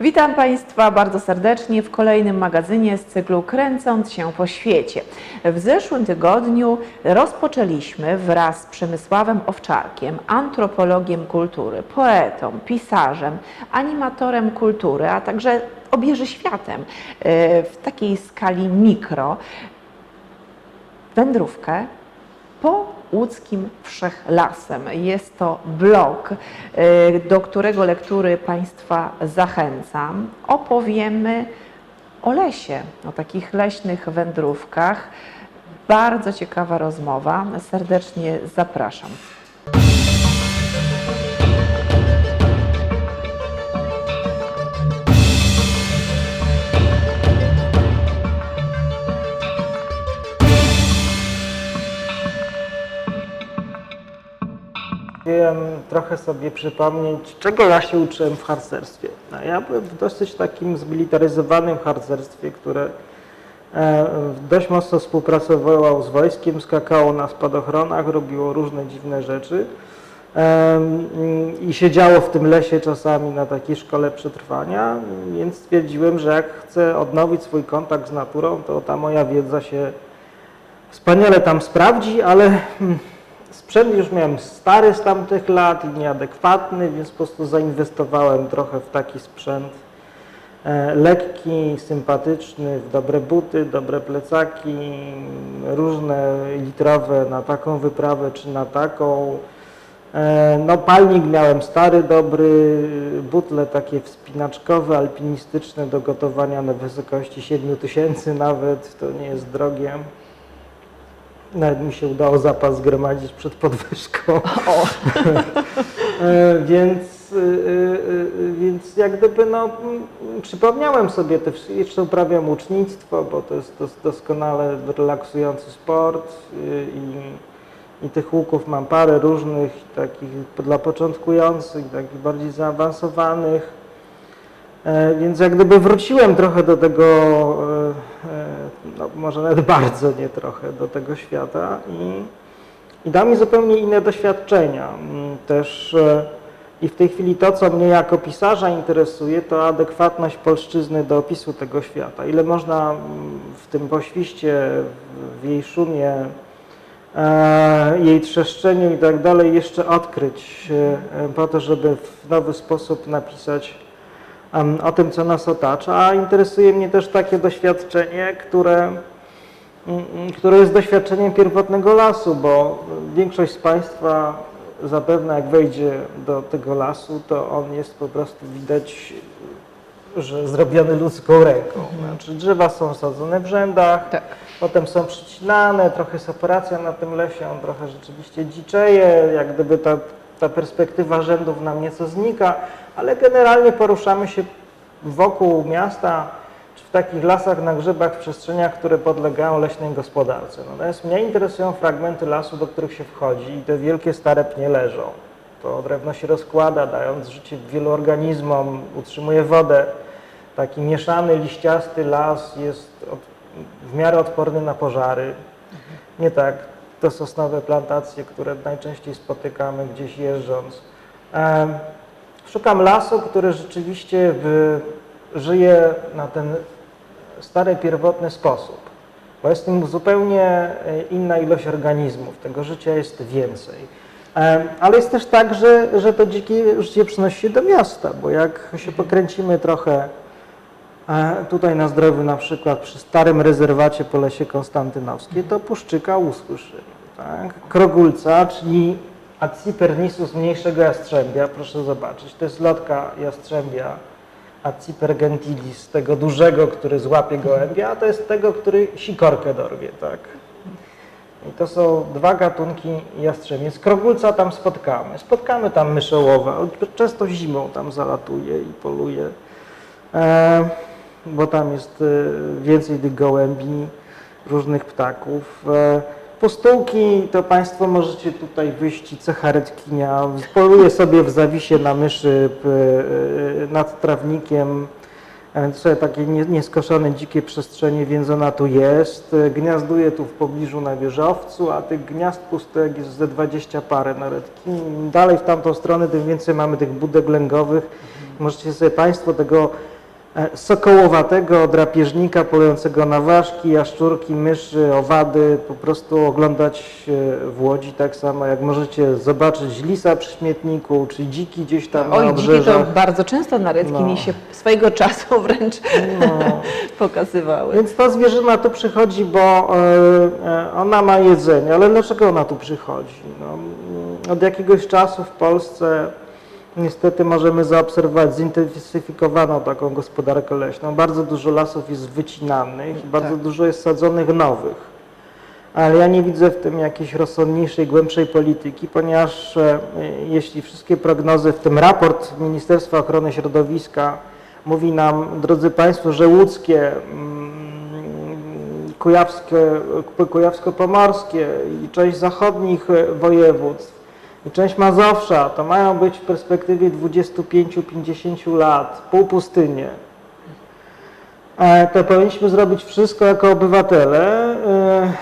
Witam Państwa bardzo serdecznie w kolejnym magazynie z cyklu Kręcąc się po świecie. W zeszłym tygodniu rozpoczęliśmy wraz z Przemysławem Owczarkiem, antropologiem kultury, poetą, pisarzem, animatorem kultury, a także obieży światem e, w takiej skali mikro wędrówkę po łódzkim Wszechlasem. Jest to blog, y, do którego lektury Państwa zachęcam. Opowiemy o lesie, o takich leśnych wędrówkach. Bardzo ciekawa rozmowa. Serdecznie zapraszam. Wiem trochę sobie przypomnieć, czego ja się uczyłem w harcerstwie. No, ja byłem w dosyć takim zmilitaryzowanym harcerstwie, które e, dość mocno współpracowało z wojskiem, skakało na spadochronach, robiło różne dziwne rzeczy i siedziało w tym lesie czasami na takiej szkole przetrwania, więc stwierdziłem, że jak chcę odnowić swój kontakt z naturą, to ta moja wiedza się wspaniale tam sprawdzi, ale hmm, sprzęt już miałem stary z tamtych lat i nieadekwatny, więc po prostu zainwestowałem trochę w taki sprzęt e, lekki, sympatyczny, w dobre buty, dobre plecaki, różne litrowe na taką wyprawę czy na taką. E, No palnik miałem stary, dobry, butle takie wspinaczkowe, alpinistyczne do gotowania na wysokości 7000 nawet, to nie jest drogie. Nawet mi się udało zapas zgromadzić przed podwyżką. O, E, więc, y, y, więc jak gdyby no, przypomniałem sobie te wszy- jeszcze uprawiam łucznictwo, bo to jest dos, doskonale relaksujący sport i, i tych łuków mam parę różnych, takich dla początkujących, takich bardziej zaawansowanych. E, Więc jak gdyby wróciłem trochę do tego, e, e, no może nawet bardzo nie trochę, do tego świata i, i dał mi zupełnie inne doświadczenia. Mm, Też e, i w tej chwili to, co mnie jako pisarza interesuje, to adekwatność polszczyzny do opisu tego świata. Ile można mm, w tym poświście, w- jej szumie, e, jej trzeszczeniu i tak dalej jeszcze odkryć e, po to, żeby w nowy sposób napisać o tym, co nas otacza. A interesuje mnie też takie doświadczenie, które, mm, mm, które jest doświadczeniem pierwotnego lasu, bo większość z Państwa zapewne jak wejdzie do tego lasu, to on jest po prostu widać, że zrobiony ludzką ręką. Znaczy drzewa są sadzone w rzędach, tak. Potem są przycinane, trochę jest operacja na tym lesie, on trochę rzeczywiście dziczeje, jak gdyby ta, ta perspektywa rzędów nam nieco znika, ale generalnie poruszamy się wokół miasta, czy w takich lasach na grzybach, w przestrzeniach, które podlegają leśnej gospodarce. Natomiast mnie interesują fragmenty lasu, do których się wchodzi i te wielkie stare pnie leżą. To drewno się rozkłada, dając życie wielu organizmom, utrzymuje wodę. Taki mieszany, liściasty las jest od, w miarę odporny na pożary. Nie tak te sosnowe plantacje, które najczęściej spotykamy gdzieś jeżdżąc. Szukam lasu, który rzeczywiście w, żyje na ten stary, pierwotny sposób, bo jest tym zupełnie e, inna ilość organizmów, tego życia jest więcej. Ale jest też tak, że, że to dzikie życie przynosi się do miasta, bo jak się pokręcimy trochę E, Tutaj na zdrowiu na przykład przy starym rezerwacie po lesie Konstantynowskie to puszczyka usłyszymy. Tak? Krogulca, czyli Acipernisus mniejszego jastrzębia, proszę zobaczyć, to jest lotka jastrzębia Aciper gentilis, tego dużego, który złapie gołębia, a to jest tego, który sikorkę dorwie. Tak? I to są dwa gatunki jastrzębiec. Krogulca tam spotkamy. Spotkamy tam myszołowe, on często zimą tam zalatuje i poluje. E, bo tam jest e, więcej tych gołębi, różnych ptaków. Postułki to Państwo możecie tutaj wyjść cecharetkinia. Poluje sobie w zawisie na myszy e, nad trawnikiem. E, są takie nie- nieskoszone, dzikie przestrzenie, więc ona tu jest. E, Gniazduje tu w pobliżu na wieżowcu, a tych gniazd pustek jest ze 20 parę nawet. Im dalej w tamtą stronę, tym więcej mamy tych budek lęgowych Możecie sobie Państwo tego sokołowatego drapieżnika polującego na ważki, jaszczurki, myszy, owady po prostu oglądać e, w Łodzi, tak samo jak możecie zobaczyć lisa przy śmietniku, czy dziki gdzieś tam na Oj, dziki to obrzeżach. bardzo często na Redkinie No. się swojego czasu wręcz No. pokazywały. Więc ta zwierzyna tu przychodzi, bo e, e, ona ma jedzenie, ale dlaczego ona tu przychodzi? No, od jakiegoś czasu w Polsce niestety możemy zaobserwować zintensyfikowaną taką gospodarkę leśną. Bardzo dużo lasów jest wycinanych i bardzo Tak. dużo jest sadzonych nowych. Ale ja nie widzę w tym jakiejś rozsądniejszej, głębszej polityki, ponieważ e, jeśli wszystkie prognozy, w tym raport Ministerstwa Ochrony Środowiska mówi nam, drodzy Państwo, że łódzkie, mm, kujawskie, kujawsko-pomorskie i część zachodnich e, województw i część Mazowsza to mają być w perspektywie 25-50 lat półpustynie e, to powinniśmy zrobić wszystko jako obywatele, e,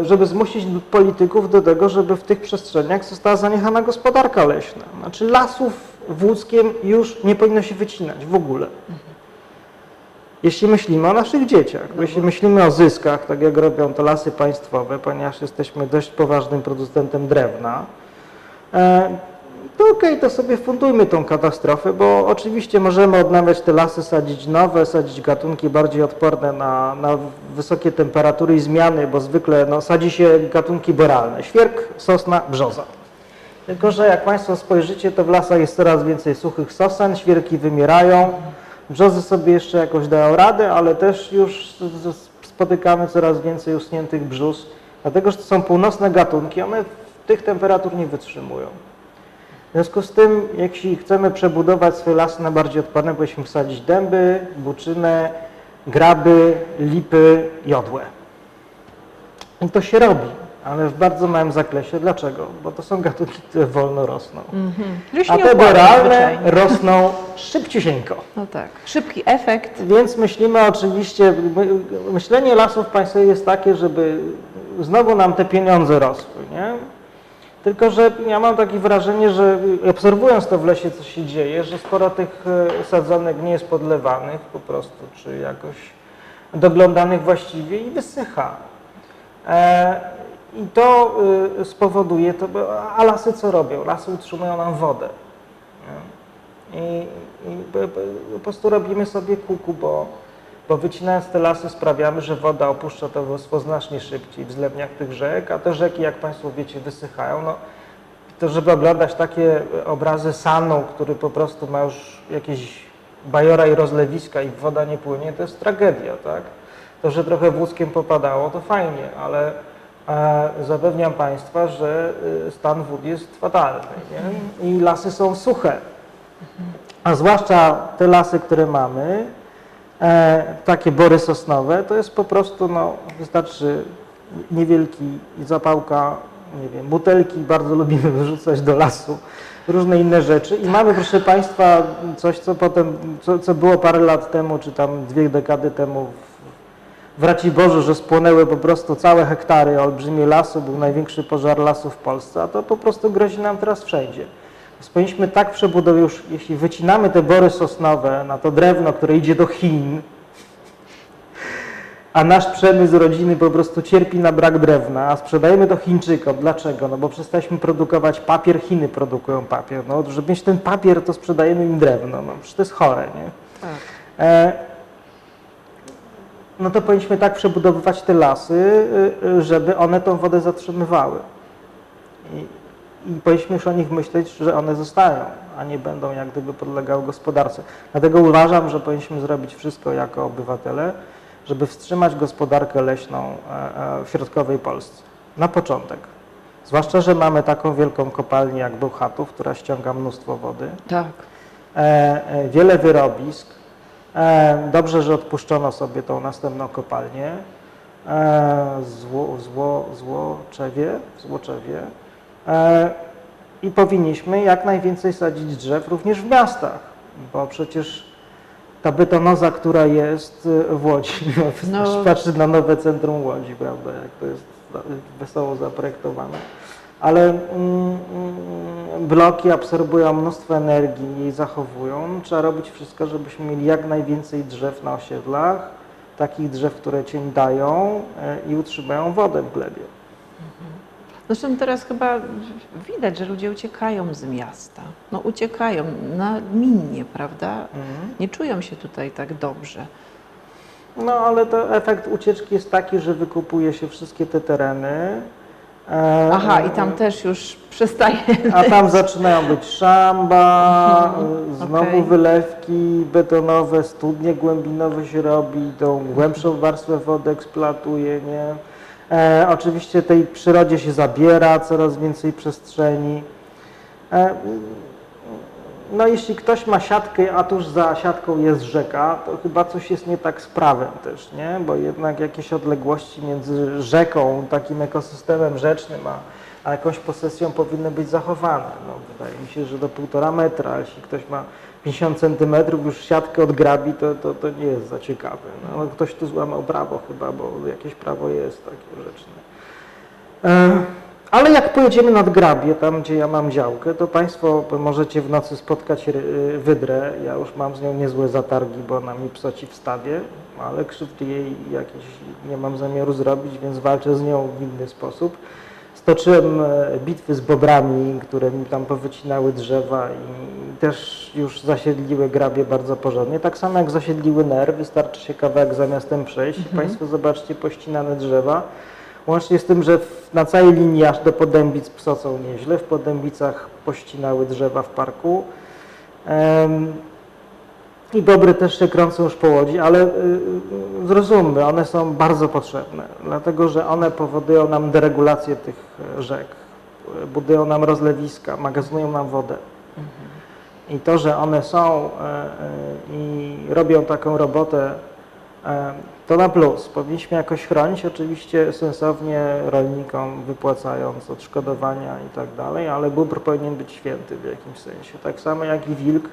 e, żeby zmusić polityków do tego, żeby w tych przestrzeniach została zaniechana gospodarka leśna. Znaczy lasów w Łódzkiem już nie powinno się wycinać w ogóle. Jeśli myślimy o naszych dzieciach, bo jeśli myślimy o zyskach, tak jak robią to lasy państwowe, ponieważ jesteśmy dość poważnym producentem drewna, to okej, to sobie fundujmy tą katastrofę, bo oczywiście możemy odnawiać te lasy, sadzić nowe, sadzić gatunki bardziej odporne na, na wysokie temperatury i zmiany, bo zwykle no, sadzi się gatunki boralne, świerk, sosna, brzoza. Tylko, że jak Państwo spojrzycie, to w lasach jest coraz więcej suchych sosen, świerki wymierają, brzozy sobie jeszcze jakoś dają radę, ale też już spotykamy coraz więcej usuniętych brzus, dlatego, że to są północne gatunki, one tych temperatur nie wytrzymują. W związku z tym, jeśli chcemy przebudować swoje lasy na bardziej odporne, powinniśmy wsadzić dęby, buczynę, graby, lipy, jodłę. I to się robi, ale w bardzo małym zakresie. Dlaczego? Bo to są gatunki, które wolno rosną. Że się A te boralne rosną szybciusieńko. No tak. Szybki efekt. Więc myślimy oczywiście, my- myślenie lasów państwowych jest takie, żeby znowu nam te pieniądze rosły, nie? Tylko, że ja mam takie wrażenie, że obserwując to w lesie, co się dzieje, że sporo tych e, sadzonek nie jest podlewanych po prostu, czy jakoś doglądanych właściwie i wysycha. E, I to y, spowoduje to, a lasy co robią? Lasy utrzymują nam wodę. I, i po prostu robimy sobie kuku, bo, bo wycinając te lasy sprawiamy, że woda opuszcza to wództwo znacznie szybciej w zlewniach tych rzek, a te rzeki, jak Państwo wiecie, wysychają. No, to żeby oglądać takie obrazy sanu, który po prostu ma już jakieś bajora i rozlewiska i woda nie płynie, to jest tragedia, tak? To, że trochę wózkiem popadało, to fajnie, ale e, zapewniam Państwa, że y, stan wód jest fatalny nie? i lasy są suche. A zwłaszcza te lasy, które mamy, e, takie bory sosnowe, to jest po prostu, no, wystarczy niewielki zapałka, nie wiem, butelki, bardzo lubimy wyrzucać do lasu, różne inne rzeczy. I mamy, proszę Państwa, coś, co potem, co, co było parę lat temu, czy tam dwie dekady temu w Raciborzu, że spłonęły po prostu całe hektary olbrzymie lasu, był największy pożar lasu w Polsce, a to po prostu grozi nam teraz wszędzie. Więc powinniśmy tak przebudować, już jeśli wycinamy te bory sosnowe na to drewno, które idzie do Chin, a nasz przemysł rodziny po prostu cierpi na brak drewna, a sprzedajemy to Chińczykom. Dlaczego? No bo przestaliśmy produkować papier, Chiny produkują papier. No, żeby mieć ten papier, to sprzedajemy im drewno. No, przecież to jest chore, nie? Tak. E, no to powinniśmy tak przebudowywać te lasy, y, y, żeby one tą wodę zatrzymywały. I, I powinniśmy już o nich myśleć, że one zostają, a nie będą jak gdyby podlegały gospodarce. Dlatego uważam, że powinniśmy zrobić wszystko jako obywatele, żeby wstrzymać gospodarkę leśną e, e, w środkowej Polsce. Na początek. Zwłaszcza, że mamy taką wielką kopalnię jak Bełchatów, która ściąga mnóstwo wody Tak. e, wiele wyrobisk. Dobrze, że odpuszczono sobie tą następną kopalnię zło, zło, Złoczewie, w Złoczewie. E, I powinniśmy jak najwięcej sadzić drzew również w miastach, bo przecież ta betonoza, która jest e, w Łodzi, no, No. patrzy na nowe centrum Łodzi, prawda, jak to jest wesoło zaprojektowane. ale mm, mm, bloki absorbują mnóstwo energii i zachowują. Trzeba robić wszystko, żebyśmy mieli jak najwięcej drzew na osiedlach, takich drzew, które cień dają e, i utrzymają wodę w glebie. Zresztą teraz chyba widać, że ludzie uciekają z miasta. No uciekają nagminnie, prawda? Mhm. Nie czują się tutaj tak dobrze. No ale to efekt ucieczki jest taki, że wykupuje się wszystkie te tereny. e, Aha, i tam też już przestaje. A tam zaczynają być szamba, Mhm, znowu okej. wylewki betonowe, studnie głębinowe się robi, tą głębszą warstwę wody eksploatuje, nie? E, oczywiście tej przyrodzie się zabiera coraz więcej przestrzeni. E, no jeśli ktoś ma siatkę, a tuż za siatką jest rzeka, to chyba coś jest nie tak z prawem też, nie? Bo jednak jakieś odległości między rzeką, takim ekosystemem rzecznym, a, a jakąś posesją powinny być zachowane. No, wydaje mi się, że do półtora metra, jeśli ktoś ma 50 centymetrów, już siatkę odgrabi, to, to, to nie jest za ciekawe. No, ktoś tu złamał prawo chyba, bo jakieś prawo jest takie rzeczne. E, Ale jak pojedziemy nad Grabie, tam gdzie ja mam działkę, to Państwo możecie w nocy spotkać ry- wydrę. Ja już mam z nią niezłe zatargi, bo ona mi psoci w stawie, ale krzywdy jej jakieś nie mam zamiaru zrobić, więc walczę z nią w inny sposób. Stoczyłem e, bitwy z bobrami, które mi tam powycinały drzewa i też już zasiedliły grabie bardzo porządnie. Tak samo jak zasiedliły NER, wystarczy się kawałek za miastem przejść. Państwo zobaczcie pościnane drzewa. Łącznie z tym, że na całej linii aż do Podębic psocą nieźle. W Podębicach pościnały drzewa w parku. Em, I bobry też się krącą już po łodzi, ale y, y, zrozummy, one są bardzo potrzebne, dlatego że one powodują nam deregulację tych e, rzek, y, budują nam rozlewiska, magazynują nam wodę. I to, że one są i robią taką robotę, to na plus. Powinniśmy jakoś chronić, oczywiście sensownie rolnikom wypłacając odszkodowania i tak dalej, ale bóbr powinien być święty w jakimś sensie. Tak samo jak i wilk,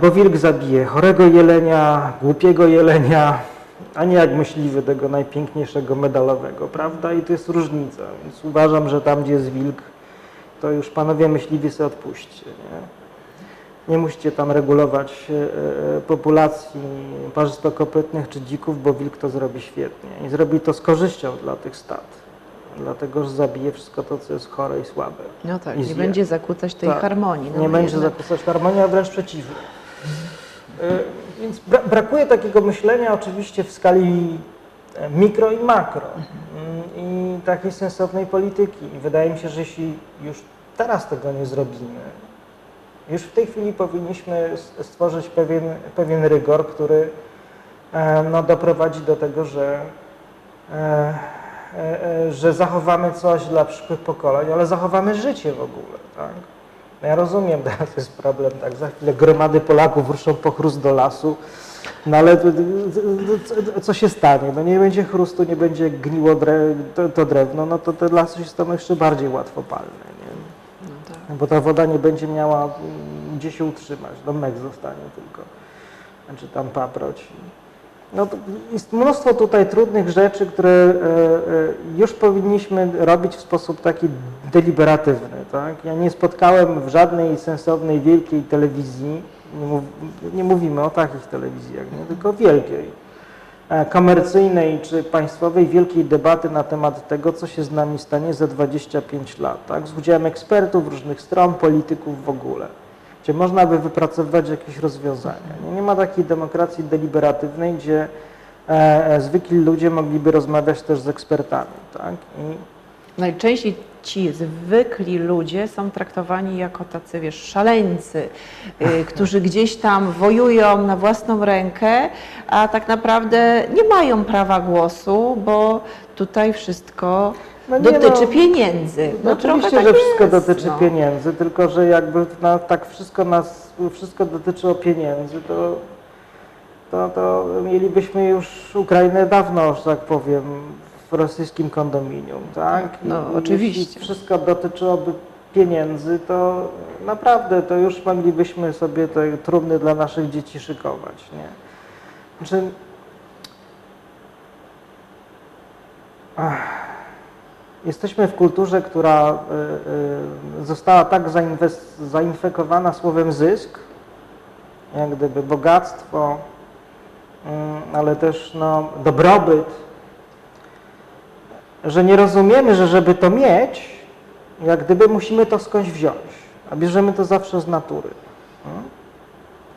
bo wilk zabije chorego jelenia, głupiego jelenia, a nie jak myśliwy tego najpiękniejszego medalowego, prawda? I to jest różnica. Więc uważam, że tam, gdzie jest wilk, to już panowie myśliwi sobie odpuśćcie. Nie? Nie musicie tam regulować e, e, populacji parzystokopytnych czy dzików, bo wilk to zrobi świetnie i zrobi to z korzyścią dla tych stad, dlatego że zabije wszystko to, co jest chore i słabe. No tak, nie zje. będzie zakłócać tej Tak. harmonii. No nie będzie jednak- zakłócać harmonii, a wręcz przeciwnie. E, Więc bra brakuje takiego myślenia oczywiście w skali e, mikro i makro Mm, i takiej sensownej polityki. I wydaje mi się, że jeśli już teraz tego nie zrobimy, już w tej chwili powinniśmy stworzyć pewien, pewien rygor, który e, no, doprowadzi do tego, że, że zachowamy coś dla przyszłych pokoleń, ale zachowamy życie w ogóle. Tak? No ja rozumiem, teraz jest problem, tak, za chwilę gromady Polaków ruszą po chrust do lasu, no ale co się stanie? No nie będzie chrustu, nie będzie gniło dre, to, to drewno, no to te lasy się staną jeszcze bardziej łatwopalne. Nie? No tak. Bo ta woda nie będzie miała mm, gdzie się utrzymać, do mek zostanie tylko, czy tam paproć. No jest mnóstwo tutaj trudnych rzeczy, które e, e, już powinniśmy robić w sposób taki deliberatywny. Tak? Ja nie spotkałem w żadnej sensownej, wielkiej telewizji, nie, mów, nie mówimy o takich telewizjach, nie? tylko wielkiej, e, komercyjnej czy państwowej, wielkiej debaty na temat tego, co się z nami stanie za 25 lat, tak? z udziałem ekspertów różnych stron, polityków w ogóle, gdzie można by wypracowywać jakieś rozwiązania. Nie, nie ma takiej demokracji deliberatywnej, gdzie e, e, zwykli ludzie mogliby rozmawiać też z ekspertami. Tak? I Najczęściej ci zwykli ludzie są traktowani jako tacy, wiesz, szaleńcy, y, którzy gdzieś tam wojują na własną rękę, a tak naprawdę nie mają prawa głosu, bo tutaj wszystko No dotyczy no, pieniędzy. No oczywiście, tak że wszystko jest, dotyczy no. pieniędzy, tylko że jakby na, tak wszystko nas, wszystko dotyczyło pieniędzy, to, to, to mielibyśmy już Ukrainę dawno, że tak powiem, w rosyjskim kondominium? Tak, no, I oczywiście. Jeśli wszystko dotyczyłoby pieniędzy, to naprawdę to już moglibyśmy sobie te trumny dla naszych dzieci szykować, nie? Znaczy, Ach. Jesteśmy w kulturze, która y, y, została tak zainfekowana słowem zysk, jak gdyby bogactwo, mm, ale też no, dobrobyt, że nie rozumiemy, że żeby to mieć, jak gdyby musimy to skądś wziąć, a bierzemy to zawsze z natury. Mm?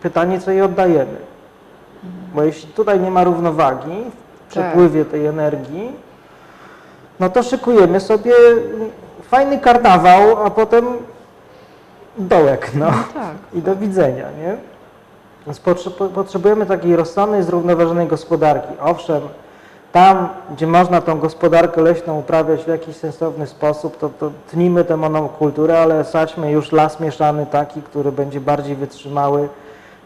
Pytanie, co jej oddajemy. Bo jeśli tutaj nie ma równowagi w przepływie tej energii, no to szykujemy sobie fajny karnawał, a potem dołek, no. tak. I do widzenia, nie? Więc potrze- po- potrzebujemy takiej rozsądnej, zrównoważonej gospodarki. Owszem, tam, gdzie można tą gospodarkę leśną uprawiać w jakiś sensowny sposób, to, to tnijmy tę monokulturę, ale sadźmy już las mieszany taki, który będzie bardziej wytrzymały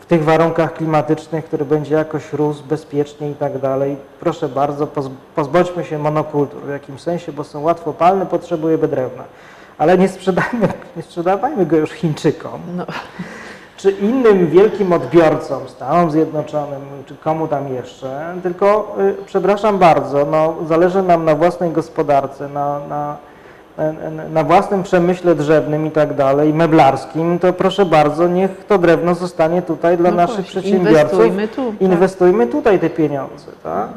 tych warunkach klimatycznych, który będzie jakoś rósł bezpiecznie i tak dalej. Proszę bardzo, poz- pozbądźmy się monokultur w jakimś sensie, bo są łatwopalne, potrzebujemy drewna. Ale nie sprzedajmy, nie sprzedawajmy go już Chińczykom No, czy innym wielkim odbiorcom, Stanom Zjednoczonym, czy komu tam jeszcze, tylko, y, przepraszam bardzo, no, zależy nam na własnej gospodarce, na, na, na, własnym przemyśle drzewnym i tak dalej, meblarskim, to proszę bardzo, niech to drewno zostanie tutaj dla no naszych właśnie, przedsiębiorców. Inwestujmy tu. tak. Inwestujmy tutaj te pieniądze, tak?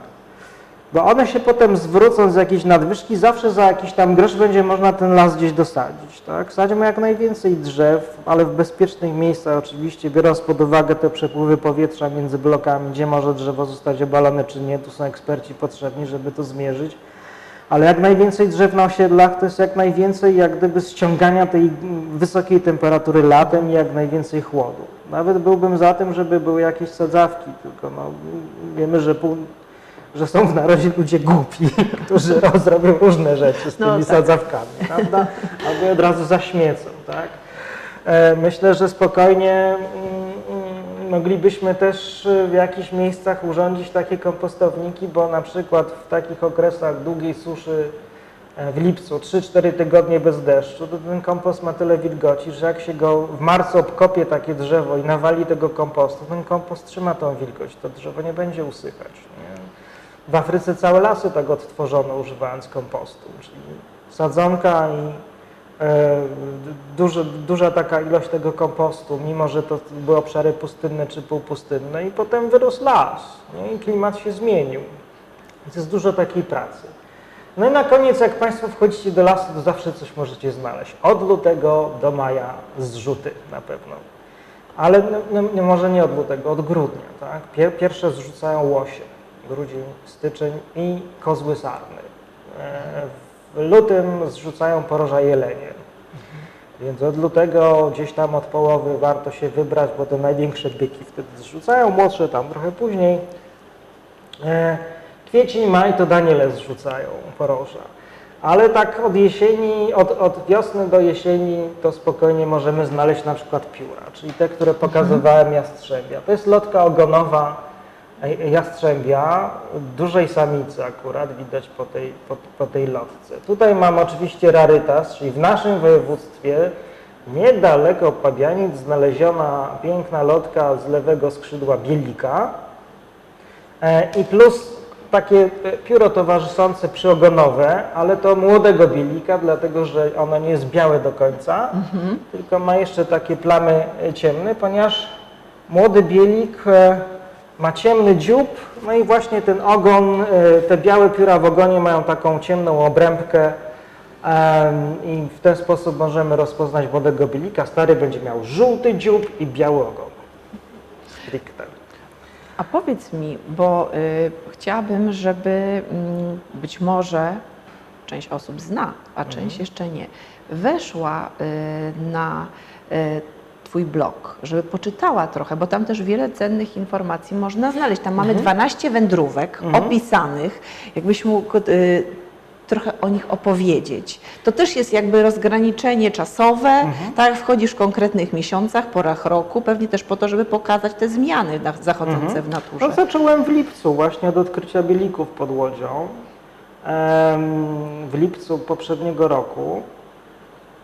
Bo one się potem zwrócą z jakiejś nadwyżki, zawsze za jakiś tam grosz będzie można ten las gdzieś dosadzić, tak? Sadzimy jak najwięcej drzew, ale w bezpiecznych miejscach oczywiście, biorąc pod uwagę te przepływy powietrza między blokami, gdzie może drzewo zostać obalone czy nie, tu są eksperci potrzebni, żeby to zmierzyć. Ale jak najwięcej drzew na osiedlach to jest jak najwięcej jak gdyby ściągania tej wysokiej temperatury latem i jak najwięcej chłodu. Nawet byłbym za tym, żeby były jakieś sadzawki, tylko no, wiemy, że, pół, że są w narodzie ludzie głupi, którzy rozrobią różne rzeczy z tymi No tak. sadzawkami, prawda? Albo od razu zaśmiecą, tak? E, Myślę, że spokojnie mm, moglibyśmy też y, w jakichś miejscach urządzić takie kompostowniki, bo na przykład w takich okresach długiej suszy e, w lipcu, 3-4 tygodnie bez deszczu, to ten kompost ma tyle wilgoci, że jak się go w marcu obkopie takie drzewo i nawali tego kompostu, ten kompost trzyma tą wilgoć, to drzewo nie będzie usychać. Nie? W Afryce całe lasy tak odtworzono używając kompostu, czyli sadzonka i duży, duża taka ilość tego kompostu, mimo że to były obszary pustynne czy półpustynne i potem wyrósł las nie? i klimat się zmienił. Więc jest dużo takiej pracy. No i na koniec, jak Państwo wchodzicie do lasu, to zawsze coś możecie znaleźć. Od lutego do maja zrzuty na pewno. Ale no, no, może nie od lutego, od grudnia. Tak? Pier, pierwsze zrzucają łosie, grudzień, styczeń i kozły sarny. E, W lutym zrzucają poroża jelenie. Więc od lutego gdzieś tam od połowy warto się wybrać, bo te największe byki wtedy zrzucają, młodsze tam trochę później. E, Kwiecień, maj to Daniele zrzucają poroża. Ale tak od jesieni, od, od wiosny do jesieni to spokojnie możemy znaleźć na przykład pióra, czyli te, które pokazywałem jastrzębia. To jest lotka ogonowa jastrzębia, dużej samicy akurat, widać po tej, po, po tej lotce. Tutaj mam oczywiście rarytas, czyli w naszym województwie niedaleko Pabianic znaleziona piękna lotka z lewego skrzydła bielika, E, I plus takie pióro towarzyszące przyogonowe, ale to młodego bielika, dlatego że ono nie jest białe do końca, tylko ma jeszcze takie plamy ciemne, ponieważ młody bielik e, ma ciemny dziób, no i właśnie ten ogon, e, te białe pióra w ogonie mają taką ciemną obrębkę i w ten sposób możemy rozpoznać młodego bielika. Stary będzie miał żółty dziób i biały ogon. Stricte. A powiedz mi, bo y, chciałabym, żeby mm, być może część osób zna, a część jeszcze nie, weszła y, na y, Twój blog, żeby poczytała trochę, bo tam też wiele cennych informacji można znaleźć. Tam mamy 12 wędrówek opisanych. Jakbyś mógł y, trochę o nich opowiedzieć. To też jest jakby rozgraniczenie czasowe, tak? Wchodzisz w konkretnych miesiącach, porach roku, pewnie też po to, żeby pokazać te zmiany zachodzące w naturze. No, zacząłem w lipcu właśnie od odkrycia bielików pod Łodzią. Em, W lipcu poprzedniego roku.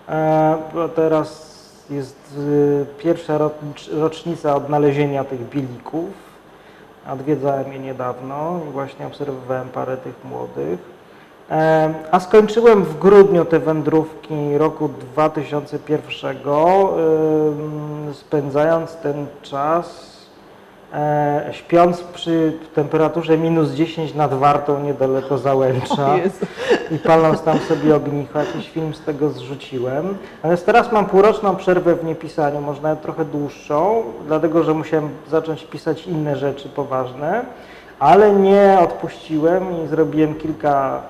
E, Teraz jest y, pierwsza rocz- rocznica odnalezienia tych bielików. Odwiedzałem je niedawno i właśnie obserwowałem parę tych młodych. A skończyłem w grudniu te wędrówki roku 2001, ym, spędzając ten czas e, śpiąc przy temperaturze minus 10 nad Wartą niedaleko Załęcza i paląc tam sobie ognicho. Jakiś film z tego zrzuciłem. Natomiast teraz mam półroczną przerwę w niepisaniu, może nawet trochę dłuższą, dlatego że musiałem zacząć pisać inne rzeczy poważne, ale nie odpuściłem i zrobiłem kilka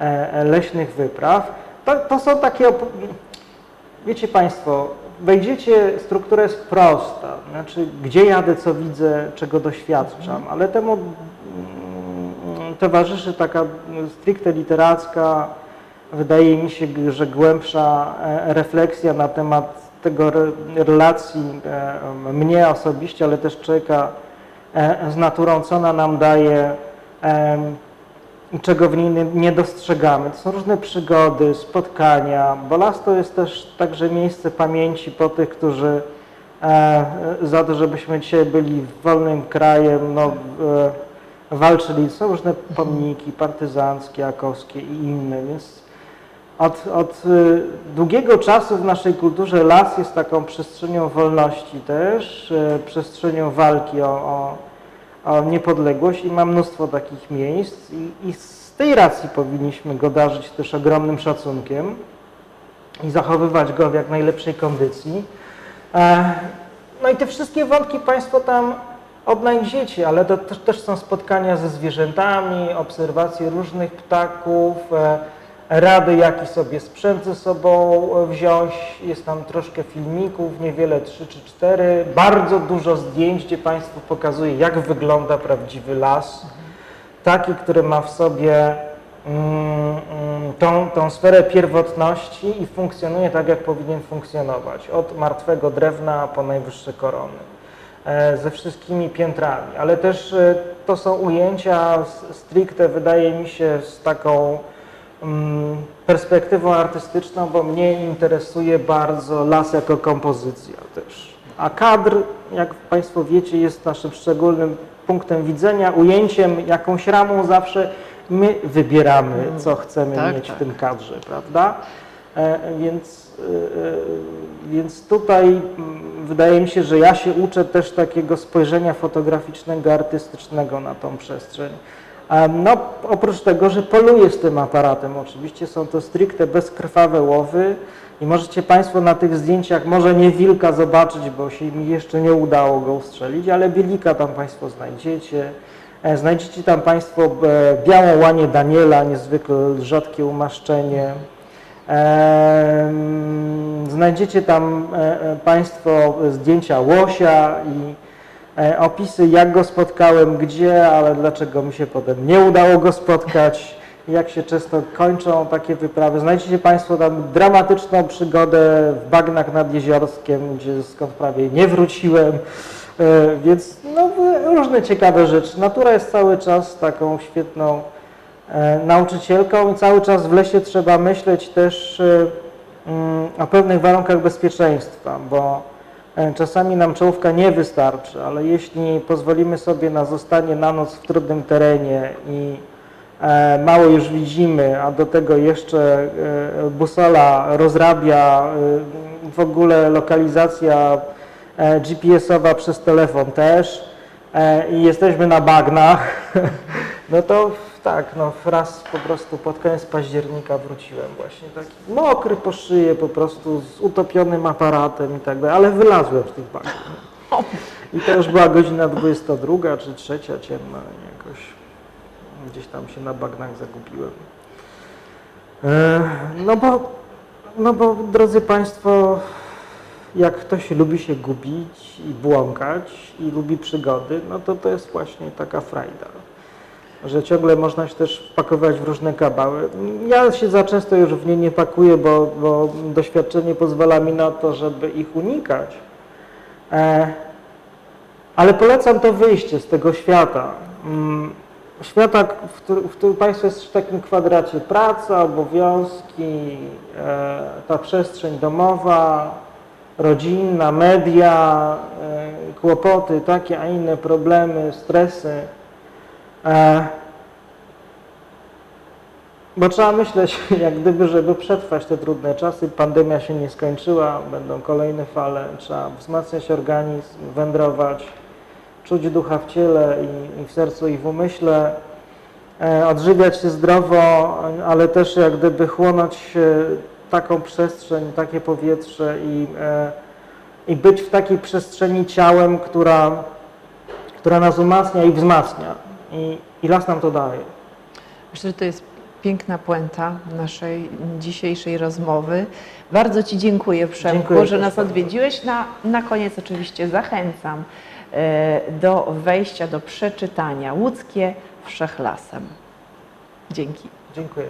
e, e, leśnych wypraw. To, to są takie, wiecie Państwo, wejdziecie, struktura jest prosta, znaczy gdzie jadę, co widzę, czego doświadczam, ale temu mm, towarzyszy taka stricte literacka, wydaje mi się, że głębsza e, refleksja na temat tego re- relacji e, mnie osobiście, ale też człowieka e, z naturą, co ona nam daje, czego w niej nie- dostrzegamy. To są różne przygody, spotkania, bo las to jest też także miejsce pamięci po tych, którzy e, za to, żebyśmy dzisiaj byli wolnym krajem, no, e, walczyli. Są różne pomniki partyzanckie, akowskie i inne, więc od, od y, długiego czasu w naszej kulturze las jest taką przestrzenią wolności też, e, przestrzenią walki o, o niepodległość i ma mnóstwo takich miejsc i, i z tej racji powinniśmy go darzyć też ogromnym szacunkiem i zachowywać go w jak najlepszej kondycji. E, No i te wszystkie wątki Państwo tam odnajdziecie, ale to też, też są spotkania ze zwierzętami, obserwacje różnych ptaków, e, rady, jaki sobie sprzęt ze sobą e, wziąć. Jest tam troszkę filmików, niewiele, trzy czy cztery. Bardzo dużo zdjęć, gdzie Państwu pokazuje, jak wygląda prawdziwy las. Taki, który ma w sobie mm, mm, tą, tą sferę pierwotności i funkcjonuje tak, jak powinien funkcjonować. Od martwego drewna po najwyższe korony. E, ze wszystkimi piętrami, ale też e, to są ujęcia stricte, wydaje mi się, z taką perspektywą artystyczną, bo mnie interesuje bardzo las jako kompozycja też. A kadr, jak Państwo wiecie, jest naszym szczególnym punktem widzenia, ujęciem, jakąś ramą zawsze my wybieramy, co chcemy tak, mieć tak. w tym kadrze, prawda? E, Więc, e, e, więc tutaj mm, wydaje mi się, że ja się uczę też takiego spojrzenia fotograficznego, artystycznego na tą przestrzeń. No, oprócz tego, że poluję z tym aparatem, oczywiście są to stricte bezkrwawe łowy i możecie Państwo na tych zdjęciach może nie wilka zobaczyć, bo się mi jeszcze nie udało go ustrzelić, ale bielika tam Państwo znajdziecie. E, Znajdziecie tam Państwo e, białą łanię Daniela, niezwykle rzadkie umaszczenie. Em, Znajdziecie tam e, e, Państwo zdjęcia łosia i e, opisy, jak go spotkałem, gdzie, ale dlaczego mi się potem nie udało go spotkać, jak się często kończą takie wyprawy. Znajdziecie Państwo tam dramatyczną przygodę w bagnach nad Jeziorskiem, gdzie skąd prawie nie wróciłem, E, więc no, różne ciekawe rzeczy. Natura jest cały czas taką świetną e, nauczycielką i cały czas w lesie trzeba myśleć też e, mm, o pewnych warunkach bezpieczeństwa, bo e, czasami nam czołówka nie wystarczy, ale jeśli pozwolimy sobie na zostanie na noc w trudnym terenie i e, mało już widzimy, a do tego jeszcze e, busola rozrabia e, w ogóle lokalizacja e, GPS-owa przez telefon też e, i jesteśmy na bagnach, no to tak, no raz po prostu pod koniec października wróciłem właśnie taki mokry po szyję po prostu z utopionym aparatem i tak dalej, ale wylazłem z tych bagów. I to już była godzina 22 czy trzecia ciemna jakoś gdzieś tam się na bagnach zagubiłem. E, No bo, no bo drodzy Państwo, jak ktoś lubi się gubić i błąkać i lubi przygody, no to to jest właśnie taka frajda, że ciągle można się też wpakować w różne kabały. Ja się za często już w nie nie pakuję, bo, bo doświadczenie pozwala mi na to, żeby ich unikać. E, ale polecam to wyjście z tego świata. Mm, Świata, w którym, w którym Państwo jest w takim kwadracie praca, obowiązki, e, ta przestrzeń domowa, rodzinna, media, e, kłopoty, takie, a inne problemy, stresy. E, Bo trzeba myśleć, jak gdyby, żeby przetrwać te trudne czasy. Pandemia się nie skończyła, będą kolejne fale. Trzeba wzmacniać organizm, wędrować, czuć ducha w ciele i, i w sercu i w umyśle, e, odżywiać się zdrowo, ale też jak gdyby chłonąć e, taką przestrzeń, takie powietrze i, i być w takiej przestrzeni ciałem, która, która nas umacnia i wzmacnia. I, I las nam to daje. Myślę, że to jest piękna puenta naszej dzisiejszej rozmowy. Bardzo Ci dziękuję, Przemku, Dziękuję że nas odwiedziłeś. Na, na koniec oczywiście zachęcam e, do wejścia, do przeczytania Łódzkie Wszechlasem. Dzięki. Dziękuję.